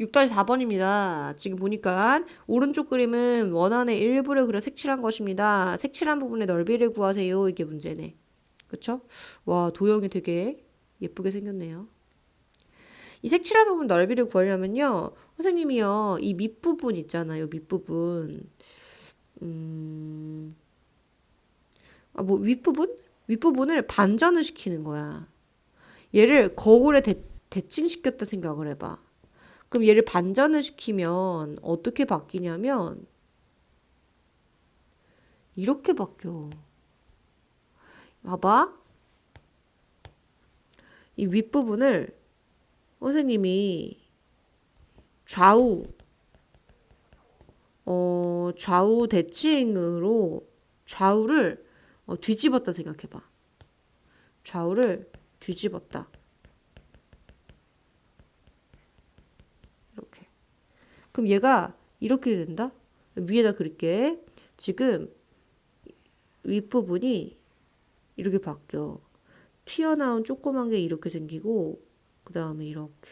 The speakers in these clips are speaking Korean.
6-4번입니다. 지금 보니까 오른쪽 그림은 원안의 일부를 그려 색칠한 것입니다. 색칠한 부분의 넓이를 구하세요. 이게 문제네. 그쵸? 와, 도형이 되게 예쁘게 생겼네요. 이 색칠한 부분 넓이를 구하려면요. 선생님이요. 이 밑부분 있잖아요. 밑부분. 음. 아, 뭐 윗부분? 윗부분을 반전을 시키는 거야. 얘를 거울에 대, 대칭시켰다 생각을 해봐. 그럼 얘를 반전을 시키면 어떻게 바뀌냐면 이렇게 바뀌어. 봐봐. 이 윗부분을 선생님이 좌우 어 좌우 대칭으로 좌우를 어, 뒤집었다 생각해봐. 좌우를 뒤집었다. 이렇게. 그럼 얘가 이렇게 된다? 위에다 그릴게. 지금 윗부분이 이렇게 바뀌어. 튀어나온 조그만 게 이렇게 생기고, 그 다음에 이렇게.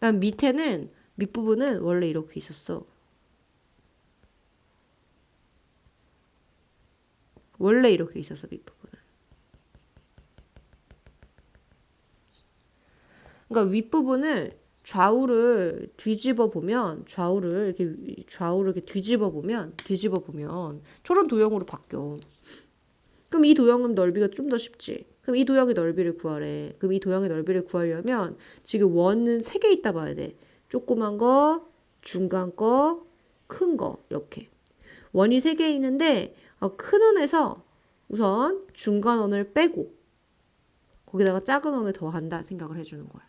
난 밑에는, 밑부분은 원래 이렇게 있었어. 원래 이렇게 있었어, 밑부분 그러니까 윗부분을 좌우를 뒤집어 보면 좌우를 이렇게 좌우를 이렇게 뒤집어 보면 뒤집어 보면 저런 도형으로 바뀌어. 그럼 이 도형은 넓이가 좀 더 쉽지. 그럼 이 도형의 넓이를 구하래. 그럼 이 도형의 넓이를 구하려면 지금 원은 세 개 있다 봐야 돼. 조그만 거, 중간 거, 큰 거 이렇게. 원이 세 개 있는데 어, 큰 원에서 우선 중간 원을 빼고 거기다가 작은 원을 더한다 생각을 해주는 거야.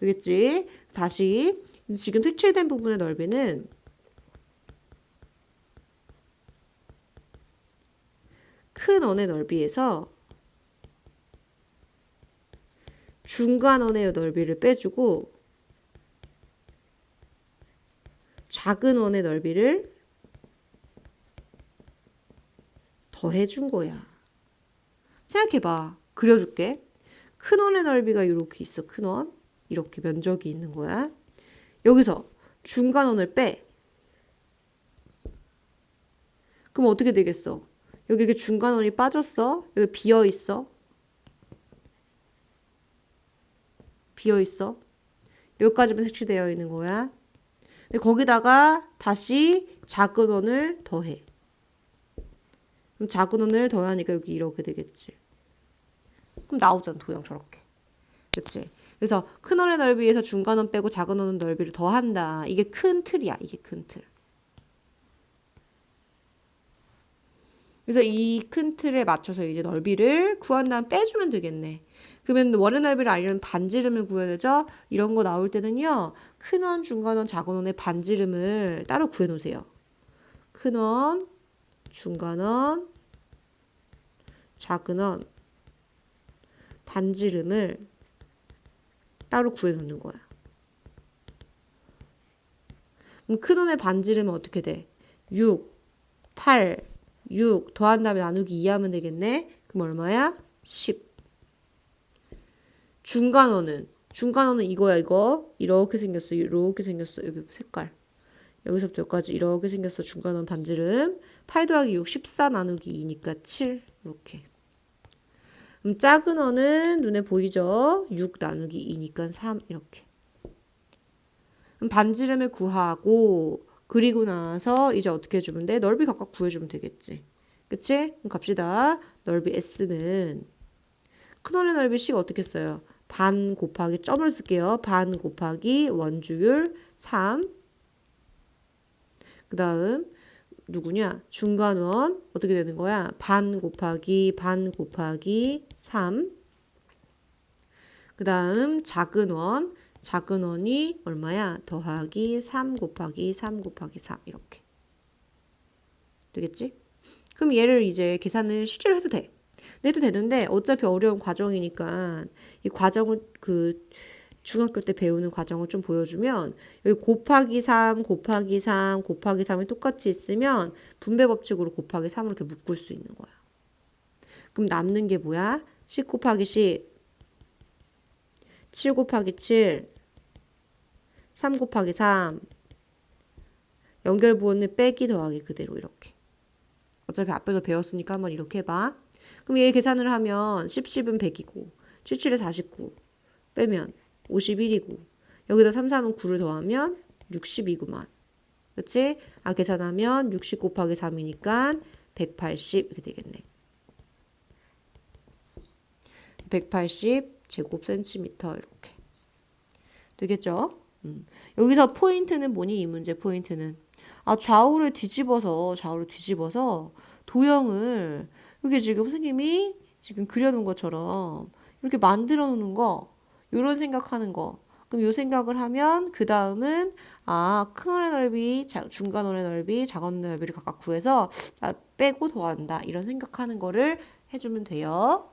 되겠지? 다시 지금 색칠된 부분의 넓이는 큰 원의 넓이에서 중간 원의 넓이를 빼주고 작은 원의 넓이를 더해준 거야. 생각해봐. 그려줄게. 큰 원의 넓이가 이렇게 있어. 큰 원. 이렇게 면적이 있는 거야. 여기서 중간 원을 빼. 그럼 어떻게 되겠어? 여기 이게 중간 원이 빠졌어. 여기 비어 있어. 비어 있어. 여기까지만 색칠되어 있는 거야. 거기다가 다시 작은 원을 더해. 그럼 작은 원을 더하니까 여기 이렇게 되겠지. 그럼 나오잖아, 도형 저렇게. 그치? 그래서 큰 원의 넓이에서 중간 원 빼고 작은 원의 넓이를 더한다. 이게 큰 틀이야. 이게 큰 틀. 그래서 이 큰 틀에 맞춰서 이제 넓이를 구한 다음 빼주면 되겠네. 그러면 원의 넓이를 알려면 반지름을 구해야 되죠? 이런 거 나올 때는요. 큰 원, 중간 원, 작은 원의 반지름을 따로 구해 놓으세요. 큰 원, 중간 원, 작은 원, 반지름을 따로 구해 놓는 거야. 그럼 큰 원의 반지름은 어떻게 돼? 6, 8, 6 더한 다음에 나누기 2 하면 되겠네. 그럼 얼마야? 10. 중간원은 중간원은 이거야 이거 이렇게 생겼어 이렇게 생겼어 여기 색깔 여기서부터 여기까지 이렇게 생겼어 중간원 반지름 8 더하기 6 14 나누기 2니까 7 이렇게 그럼 작은 원은 눈에 보이죠 6 나누기 2니까 3 이렇게 그럼 반지름을 구하고 그리고 나서 이제 어떻게 해주면 돼? 넓이 각각 구해주면 되겠지. 그치? 그럼 갑시다. 넓이 S는 큰 원의 넓이 C가 어떻게 써요? 반 곱하기 점을 쓸게요. 반 곱하기 원주율 3. 그 다음 누구냐? 중간원 어떻게 되는 거야? 반 곱하기 반 곱하기 3. 그 다음 작은 원 작은 원이 얼마야? 더하기 3 곱하기 3 곱하기 4 이렇게 되겠지? 그럼 얘를 이제 계산을 실제로 해도 돼. 해도 되는데 어차피 어려운 과정이니까 이 과정을 그 중학교 때 배우는 과정을 좀 보여주면 여기 곱하기 3 곱하기 3 곱하기 3이 똑같이 있으면 분배 법칙으로 곱하기 3으로 이렇게 묶을 수 있는 거야. 그럼 남는 게 뭐야? 10 곱하기 10 7 곱하기 7 3 곱하기 3 연결 부호는 빼기 더하기 그대로 이렇게. 어차피 앞에서 배웠으니까 한번 이렇게 해봐. 그럼 얘 계산을 하면 10, 10은 100이고 7, 7에 49 빼면 51이고 여기다 3, 3은 9를 더하면 60이구만 그치? 아 계산하면 60 곱하기 3이니까 180 이렇게 되겠네 180 제곱 센티미터 이렇게 되겠죠? 음. 여기서 포인트는 뭐니? 이 문제 포인트는 아 좌우를 뒤집어서 좌우를 뒤집어서 도형을 이게 지금 선생님이 지금 그려놓은 것처럼 이렇게 만들어 놓는 거 이런 생각하는 거 그럼 요 생각을 하면 그 다음은 아큰 원의 넓이 자- 중간 원의 넓이 작은 원의 넓이를 각각 구해서 아, 빼고 더한다 이런 생각하는 거를 해주면 돼요.